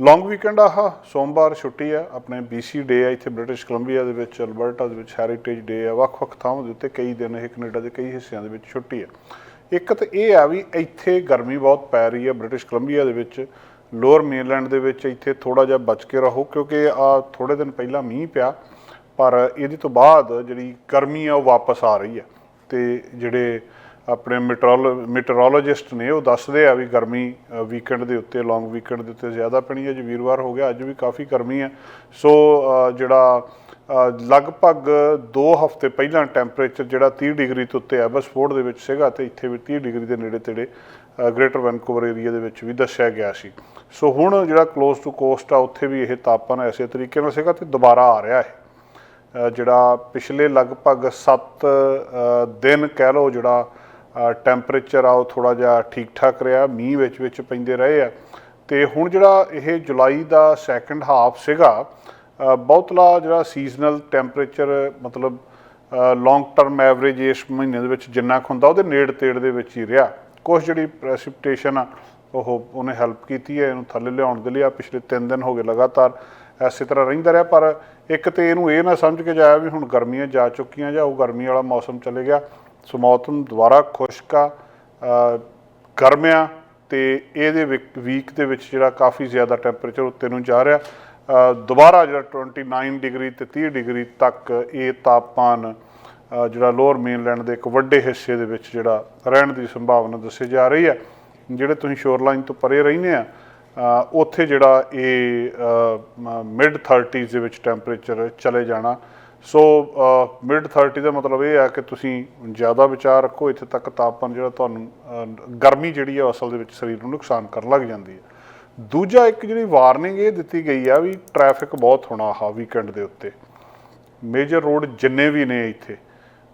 ਲੌਂਗ weekend ਆਹ, ਸੋਮਵਾਰ ਛੁੱਟੀ ਆ, ਆਪਣੇ BC ਡੇ ਆ ਇੱਥੇ ਬ੍ਰਿਟਿਸ਼ ਕੋਲੰਬੀਆ ਦੇ ਵਿੱਚ ਅਲਬਰਟਾ ਦੇ ਵਿੱਚ ਹੈਰੀਟੇਜ ਡੇ ਆ, ਵੱਖ-ਵੱਖ ਥਾਵਾਂ ਦੇ ਉੱਤੇ ਕਈ ਦਿਨ ਇਹ ਕੈਨੇਡਾ ਦੇ ਕਈ ਹਿੱਸਿਆਂ ਦੇ ਵਿੱਚ ਛੁੱਟੀ ਆ। ਇੱਕ ਤਾਂ ਇਹ ਆ ਵੀ ਇੱਥੇ ਗਰਮੀ ਬਹੁਤ ਪੈ ਰਹੀ ਆ ਬ੍ਰਿਟਿਸ਼ ਕੋਲੰਬੀਆ ਦੇ ਵਿੱਚ ਲੋਅਰ ਮੇਨਲੈਂਡ ਦੇ ਵਿੱਚ ਇੱਥੇ ਥੋੜਾ ਜਿਹਾ ਬਚ ਕੇ ਰਹੋ, ਕਿਉਂਕਿ ਆ ਥੋੜੇ ਦਿਨ ਪਹਿਲਾਂ ਮੀਂਹ ਪਿਆ, ਪਰ ਇਹਦੇ ਤੋਂ ਬਾਅਦ ਜਿਹੜੀ ਗਰਮੀ ਆ ਉਹ ਵਾਪਸ ਆ ਰਹੀ ਆ। ਤੇ ਜਿਹੜੇ ਆਪਣੇ ਮੀਟਰੋਲੋਜਿਸਟ ਨੇ ਉਹ ਦੱਸਦੇ ਆ ਵੀ ਗਰਮੀ ਵੀਕਐਂਡ ਦੇ ਉੱਤੇ ਲੌਂਗ ਵੀਕਐਂਡ ਦੇ ਉੱਤੇ ਜ਼ਿਆਦਾ ਪੈਣੀ ਹੈ, ਜੇ ਵੀਰਵਾਰ ਹੋ ਗਿਆ, ਅੱਜ ਵੀ ਕਾਫੀ ਗਰਮੀ ਹੈ। ਸੋ ਜਿਹੜਾ ਲਗਭਗ 2 ਹਫ਼ਤੇ ਪਹਿਲਾਂ ਟੈਂਪਰੇਚਰ ਜਿਹੜਾ 30 ਡਿਗਰੀ ਤੋਂ ਉੱਤੇ ਐਬਸਫੋਰਡ ਦੇ ਵਿੱਚ ਸੀਗਾ ਤੇ ਇੱਥੇ ਵੀ 30 ਡਿਗਰੀ ਦੇ ਨੇੜੇ ਤੇੜੇ ਗ੍ਰੇਟਰ ਵੈਨਕੂਵਰ ਏਰੀਆ ਦੇ ਵਿੱਚ ਵੀ ਦੱਸਿਆ ਗਿਆ ਸੀ। ਸੋ ਹੁਣ ਜਿਹੜਾ ਕਲੋਜ਼ ਟੂ ਕੋਸਟ ਆ, ਉੱਥੇ ਵੀ ਇਹ ਤਾਪਮਾਨ ਐਸੇ ਤਰੀਕੇ ਨਾਲ ਸੀਗਾ ਤੇ ਦੁਬਾਰਾ ਆ ਰਿਹਾ ਹੈ। ਜਿਹੜਾ ਪਿਛਲੇ ਲਗਭਗ 7 ਦਿਨ ਕਹਿ ਲਓ ਜਿਹੜਾ ਟੈਂਪਰੇਚਰ ਆ ਉਹ ਥੋੜਾ ਜਿਹਾ ਠੀਕ ਠਾਕ ਰਿਹਾ ਮੀਂਹ ਵਿੱਚ ਵਿੱਚ ਪੈਂਦੇ ਰਹੇ ਆ। ਤੇ ਹੁਣ ਜਿਹੜਾ ਇਹ ਜੁਲਾਈ ਦਾ ਸੈਕੰਡ ਹਾਫ ਸੀਗਾ ਅ, ਬਹੁਤਲਾ ਜਿਹੜਾ ਸੀਜ਼ਨਲ ਟੈਂਪਰੇਚਰ ਮਤਲਬ ਲੌਂਗ ਟਰਮ ਐਵਰੇਜ ਇਸ ਮਹੀਨੇ ਦੇ ਵਿੱਚ ਜਿੰਨਾ ਕੁ ਹੁੰਦਾ ਉਹਦੇ ਨੇੜ ਤੇੜ ਦੇ ਵਿੱਚ ਹੀ ਰਿਹਾ। ਕੁਝ ਜਿਹੜੀ ਪ੍ਰੈਸਿਪਟੇਸ਼ਨ ਆ ਉਹ ਉਹਨੇ ਹੈਲਪ ਕੀਤੀ ਹੈ ਇਹਨੂੰ ਥੱਲੇ ਲਿਆਉਣ ਦੇ ਲਈ ਆ ਪਿਛਲੇ 3 ਦਿਨ ਹੋ ਗਏ ਲਗਾਤਾਰ ਐਸੇ ਤਰ੍ਹਾਂ ਰਹਿੰਦਾ ਰਿਹਾ ਪਰ ਇੱਕ ਤੇ ਇਹਨੂੰ ਇਹ ਨਾ ਸਮਝ ਕੇ ਜਾਇਆ ਵੀ ਹੁਣ ਗਰਮੀਆਂ ਜਾ ਚੁੱਕੀਆਂ ਜਾਂ ਉਹ ਗਰਮੀ ਵਾਲਾ ਮੌਸਮ ਚਲੇ ਗਿਆ। ਸੋ ਮੌਸਮ ਦੁਬਾਰਾ ਖੁਸ਼ਕ ਆ ਅ, ਗਰਮ ਆ ਤੇ ਇਹਦੇ ਵੀਕ ਦੇ ਵਿੱਚ ਜਿਹੜਾ ਕਾਫੀ ਜ਼ਿਆਦਾ ਟੈਂਪਰੇਚਰ ਉੱਤੇ ਨੂੰ ਜਾ ਰਿਹਾ। ਦੁਬਾਰਾ ਜਿਹੜਾ 29 ਡਿਗਰੀ ਤੇ 30 ਡਿਗਰੀ ਤੱਕ ਇਹ ਤਾਪਮਾਨ ਜਿਹੜਾ ਲੋਅਰ ਮੇਨਲੈਂਡ ਦੇ ਇੱਕ ਵੱਡੇ ਹਿੱਸੇ ਦੇ ਵਿੱਚ ਜਿਹੜਾ ਰਹਿਣ ਦੀ ਸੰਭਾਵਨਾ ਦੱਸੀ ਜਾ ਰਹੀ ਹੈ। ਜਿਹੜੇ ਤੁਸੀਂ ਸ਼ੋਰਲਾਈਨ ਤੋਂ ਪਰੇ ਰਹਿੰਦੇ ਆ ਉੱਥੇ ਜਿਹੜਾ ਇਹ ਮਿਡ 30s ਦੇ ਵਿੱਚ ਟੈਂਪਰੇਚਰ ਚਲੇ ਜਾਣਾ। ਸੋ ਮਿਡ 30 ਦਾ ਮਤਲਬ ਇਹ ਆ ਕਿ ਤੁਸੀਂ ਜ਼ਿਆਦਾ ਵਿਚਾਰ ਰੱਖੋ, ਇੱਥੇ ਤੱਕ ਤਾਪਮਾਨ ਜਿਹੜਾ ਤੁਹਾਨੂੰ ਗਰਮੀ ਜਿਹੜੀ ਆ ਅਸਲ ਦੇ ਵਿੱਚ ਸਰੀਰ ਨੂੰ ਨੁਕਸਾਨ ਕਰਨ ਲੱਗ ਜਾਂਦੀ ਹੈ। ਦੂਜਾ ਇੱਕ ਜਿਹੜੀ ਵਾਰਨਿੰਗ ਇਹ ਦਿੱਤੀ ਗਈ ਆ ਵੀ ਟ੍ਰੈਫਿਕ ਬਹੁਤ ਹੋਣਾ ਆ ਵੀਕਐਂਡ ਦੇ ਉੱਤੇ। ਮੇਜਰ ਰੋਡ ਜਿੰਨੇ ਵੀ ਨੇ ਇੱਥੇ,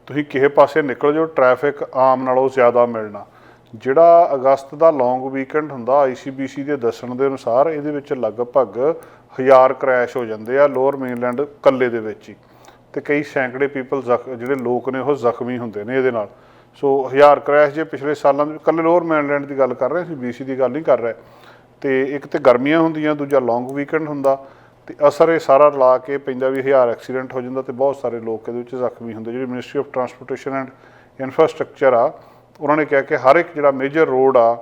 ਤੁਸੀਂ ਕਿਸੇ ਪਾਸੇ ਨਿਕਲ ਜਾਓ ਟ੍ਰੈਫਿਕ ਆਮ ਨਾਲੋਂ ਜ਼ਿਆਦਾ ਮਿਲਣਾ। ਜਿਹੜਾ ਅਗਸਤ ਦਾ ਲੌਂਗ ਵੀਕਐਂਡ ਹੁੰਦਾ ICBC ਦੇ ਦੱਸਣ ਦੇ ਅਨੁਸਾਰ ਇਹਦੇ ਵਿੱਚ ਲਗਭਗ ਹਜ਼ਾਰ ਕ੍ਰੈਸ਼ ਹੋ ਜਾਂਦੇ ਆ ਲੋਅਰ ਮੇਨਲੈਂਡ ਕੱਲੇ ਦੇ ਵਿੱਚ ਹੀ। ਤੇ ਕਈ ਸੈਂਕੜੇ ਪੀਪਲ ਜਿਹੜੇ ਲੋਕ ਨੇ ਉਹ ਜ਼ਖਮੀ ਹੁੰਦੇ ਨੇ ਇਹਦੇ ਨਾਲ। ਸੋ ਹਜ਼ਾਰ ਕ੍ਰੈਸ਼ ਜੇ ਪਿਛਲੇ ਸਾਲਾਂ ਦੇ ਕੱਲੇ ਲੋਅਰ ਮੈਨਲੈਂਡ ਦੀ ਗੱਲ ਕਰ ਰਹੇ ਸੀ BC ਦੀ ਗੱਲ ਨਹੀਂ ਕਰ ਰਹੇ। ਤੇ ਇੱਕ ਤੇ ਗਰਮੀਆਂ ਹੁੰਦੀਆਂ, ਦੂਜਾ ਲੌਂਗ ਵੀਕਐਂਡ ਹੁੰਦਾ, ਤੇ ਅਸਰ ਇਹ ਸਾਰਾ ਲਾ ਕੇ ਪੈਂਦਾ ਵੀ ਹਜ਼ਾਰ ਐਕਸੀਡੈਂਟ ਹੋ ਜਾਂਦਾ ਤੇ ਬਹੁਤ ਸਾਰੇ ਲੋਕ ਇਹਦੇ ਵਿੱਚ ਜ਼ਖਮੀ ਹੁੰਦੇ। ਜਿਹੜੀ ministry of transportation and infrastructure ਆ, ਉਹਨਾਂ ਨੇ ਕਿਹਾ ਕਿ ਹਰ ਇੱਕ ਜਿਹੜਾ ਮੇਜਰ ਰੋਡ ਆ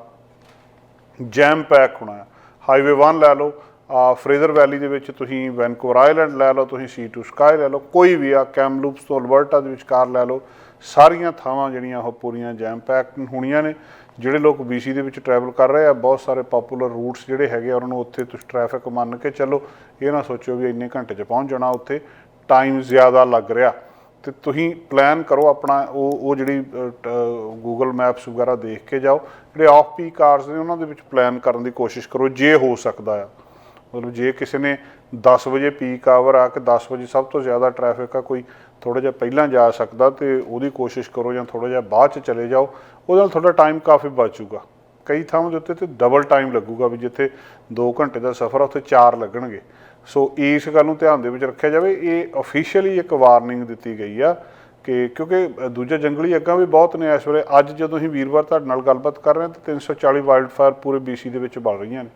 ਜੈਮ ਪੈਕ ਹੋਣਾ। ਹੈ ਹਾਈਵੇ 1 ਲੈ ਲਓ ਆ ਫਰੇਜ਼ਰ ਵੈਲੀ ਦੇ ਵਿੱਚ ਤੁਸੀਂ ਵੈਨਕੂਵਰ ਆਈਲੈਂਡ ਲੈ ਲਓ, ਤੁਸੀਂ ਸੀ ਟੂ ਸਕਾਈ ਲੈ ਲਓ, ਕੋਈ ਵੀ ਆ ਕੈਮਲੂਪਸ ਤੋਂ ਅਲਬਰਟਾ ਦੇ ਵਿਚਕਾਰ ਲੈ ਲਓ, ਸਾਰੀਆਂ ਥਾਵਾਂ ਜਿਹੜੀਆਂ ਉਹ ਪੂਰੀਆਂ ਜੈਮ ਪੈਕ ਹੋਣੀਆਂ ਨੇ। ਜਿਹੜੇ ਲੋਕ BC ਦੇ ਵਿੱਚ ਟਰੈਵਲ ਕਰ ਰਹੇ ਆ, ਬਹੁਤ ਸਾਰੇ ਪਪੂਲਰ ਰੂਟਸ ਜਿਹੜੇ ਹੈਗੇ ਆ, ਉਹਨਾਂ ਨੂੰ ਉੱਥੇ ਤੁਸੀਂ ਟ੍ਰੈਫਿਕ ਮੰਨ ਕੇ ਚੱਲੋ। ਇਹ ਨਾ ਸੋਚੋ ਵੀ ਇੰਨੇ ਘੰਟੇ 'ਚ ਪਹੁੰਚ ਜਾਣਾ ਉੱਥੇ ਟਾਈਮ ਜ਼ਿਆਦਾ ਲੱਗ ਰਿਹਾ। ਤੇ ਤੁਸੀਂ ਪਲਾਨ ਕਰੋ ਆਪਣਾ, ਉਹ ਉਹ ਜਿਹੜੀ ਗੂਗਲ ਮੈਪਸ ਵਗੈਰਾ ਦੇਖ ਕੇ ਜਾਓ। ਜਿਹੜੇ ਆਫ ਪੀਕ ਕਾਰਸ ਨੇ, ਉਹਨਾਂ ਦੇ ਵਿੱਚ ਪਲਾਨ ਕਰਨ ਦੀ ਕੋਸ਼ਿਸ਼ ਕਰੋ, ਜੇ ਹੋ ਸਕਦਾ ਆ। ਮਤਲਬ ਜੇ ਕਿਸੇ ਨੇ 10 ਵਜੇ ਪੀਕ ਆਵਰ ਆ ਕੇ 10 ਵਜੇ ਸਭ ਤੋਂ ਜ਼ਿਆਦਾ ਟ੍ਰੈਫਿਕ ਆ ਕੋਈ ਥੋੜਾ ਜਿਹਾ ਪਹਿਲਾਂ ਜਾ ਸਕਦਾ ਤੇ ਉਹਦੀ ਕੋਸ਼ਿਸ਼ ਕਰੋ ਜਾਂ ਥੋੜਾ ਜਿਹਾ ਬਾਅਦ ਚ ਚਲੇ ਜਾਓ ਉਹਦੇ ਨਾਲ ਤੁਹਾਡਾ ਟਾਈਮ ਕਾਫੀ ਬਚੂਗਾ ਕਈ ਥਾਵਾਂ ਦੇ ਉੱਤੇ ਤੇ ਡਬਲ ਟਾਈਮ ਲੱਗੂਗਾ ਵੀ ਜਿੱਥੇ 2 ਘੰਟੇ ਦਾ ਸਫ਼ਰ ਆ ਉੱਥੇ 4 ਲੱਗਣਗੇ। ਸੋ ਇਸ ਗੱਲ ਨੂੰ ਧਿਆਨ ਦੇ ਵਿੱਚ ਰੱਖਿਆ ਜਾਵੇ ਇਹ ਅਫੀਸ਼ੀਅਲੀ ਇੱਕ ਵਾਰਨਿੰਗ ਦਿੱਤੀ ਗਈ ਆ ਕਿ ਕਿਉਂਕਿ ਅ, ਦੂਜੇ ਜੰਗਲੀ ਅੱਗਾਂ ਵੀ ਬਹੁਤ ਨੇ ਇਸ ਵੇਲੇ। ਅੱਜ ਜਦੋਂ ਅਸੀਂ ਵੀਰਵਾਰ ਤੁਹਾਡੇ ਨਾਲ ਗੱਲਬਾਤ ਕਰ ਰਹੇ ਹਾਂ ਤਾਂ 340 ਵਾਈਲਡ ਫਾਇਰ ਪੂਰੇ BC ਦੇ ਵਿੱਚ ਬਲ ਰਹੀਆਂ ਨੇ।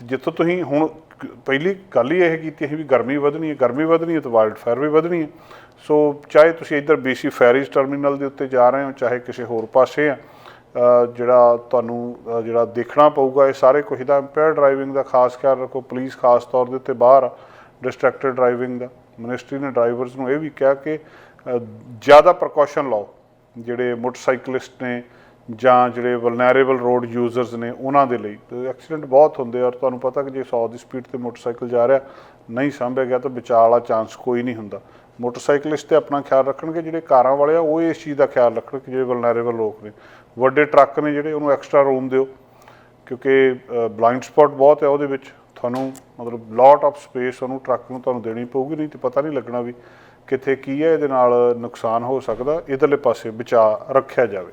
ਤੇ ਜਿੱਥੋਂ ਤੁਸੀਂ ਹੁਣ ਕ- ਪਹਿਲੀ ਗੱਲ ਹੀ ਇਹ ਕੀਤੀ ਸੀ ਵੀ ਗਰਮੀ ਵਧਣੀ ਹੈ, ਗਰਮੀ ਵਧਣੀ ਹੈ ਤਾਂ ਵਾਈਲਡ ਫਾਇਰ ਵੀ ਵਧਣੀ ਹੈ। ਸੋ ਚਾਹੇ ਤੁਸੀਂ ਇੱਧਰ BC ਫੈਰੀਜ਼ ਟਰਮੀਨਲ ਦੇ ਉੱਤੇ ਜਾ ਰਹੇ ਹੋ, ਚਾਹੇ ਕਿਸੇ ਹੋਰ ਪਾਸੇ ਆ ਜਿਹੜਾ ਤੁਹਾਨੂੰ ਜਿਹੜਾ ਦੇਖਣਾ ਪਊਗਾ, ਇਹ ਸਾਰੇ ਕੁਝ ਦਾ ਇੰਪੇਅਰ ਡਰਾਈਵਿੰਗ ਦਾ ਖਾਸ ਖਿਆਲ ਰੱਖੋ ਪੁਲਿਸ ਖਾਸ ਤੌਰ ਦੇ ਉੱਤੇ ਬਾਹਰ ਆ ਡਿਸਟਰੈਕਟਡ ਡਰਾਈਵਿੰਗ ਦਾ। ਮਿਨਿਸਟਰੀ ਨੇ ਡਰਾਈਵਰਸ ਨੂੰ ਇਹ ਵੀ ਕਿਹਾ ਕਿ ਜ਼ਿਆਦਾ ਪ੍ਰੀਕਾਸ਼ਨ ਲਓ, ਜਿਹੜੇ ਮੋਟਰਸਾਈਕਲਿਸਟ ਨੇ ਜਾਂ ਜਿਹੜੇ ਵਲਨਰੇਬਲ ਰੋਡ ਯੂਜ਼ਰਸ ਨੇ ਉਹਨਾਂ ਦੇ ਲਈ, ਤੇ ਐਕਸੀਡੈਂਟ ਬਹੁਤ ਹੁੰਦੇ ਆ ਔਰ ਤੁਹਾਨੂੰ ਪਤਾ ਕਿ ਜੇ 100 ਦੀ ਸਪੀਡ ਤੇ ਮੋਟਰਸਾਈਕਲ ਜਾ ਰਿਹਾ, ਨਹੀਂ ਸਾਂਭਿਆ ਗਿਆ ਤਾਂ ਬਚਾਅ ਵਾਲਾ ਚਾਂਸ ਕੋਈ ਨਹੀਂ ਹੁੰਦਾ। ਮੋਟਰਸਾਈਕਲਿਸਟ ਤੇ ਆਪਣਾ ਖਿਆਲ ਰੱਖਣਗੇ, ਜਿਹੜੇ ਕਾਰਾਂ ਵਾਲੇ ਆ, ਉਹ ਇਸ ਚੀਜ਼ ਦਾ ਖਿਆਲ ਰੱਖਣ ਕਿ ਜਿਹੜੇ ਵਲਨਰੇਬਲ ਲੋਕ ਨੇ। ਵੱਡੇ ਟਰੱਕ ਨੇ ਜਿਹੜੇ, ਉਹਨੂੰ ਐਕਸਟਰਾ ਰੂਮ ਦਿਓ, ਕਿਉਂਕਿ ਬਲਾਈਂਡ ਸਪੌਟ ਬਹੁਤ ਹੈ ਉਹਦੇ ਵਿੱਚ। ਤੁਹਾਨੂੰ ਮਤਲਬ ਲੋਟ ਆਫ ਸਪੇਸ ਉਹਨੂੰ ਟਰੱਕ ਨੂੰ ਤੁਹਾਨੂੰ ਦੇਣੀ ਪਊਗੀ, ਨਹੀਂ ਤੇ ਪਤਾ ਨਹੀਂ ਲੱਗਣਾ ਵੀ ਕਿੱਥੇ ਕੀ ਹੈ ਇਹਦੇ ਨਾਲ ਨੁਕਸਾਨ ਹੋ ਸਕਦਾ, ਇਧਰਲੇ ਪਾਸੇ ਬਚਾਅ ਰੱਖਿਆ ਜਾਵੇ।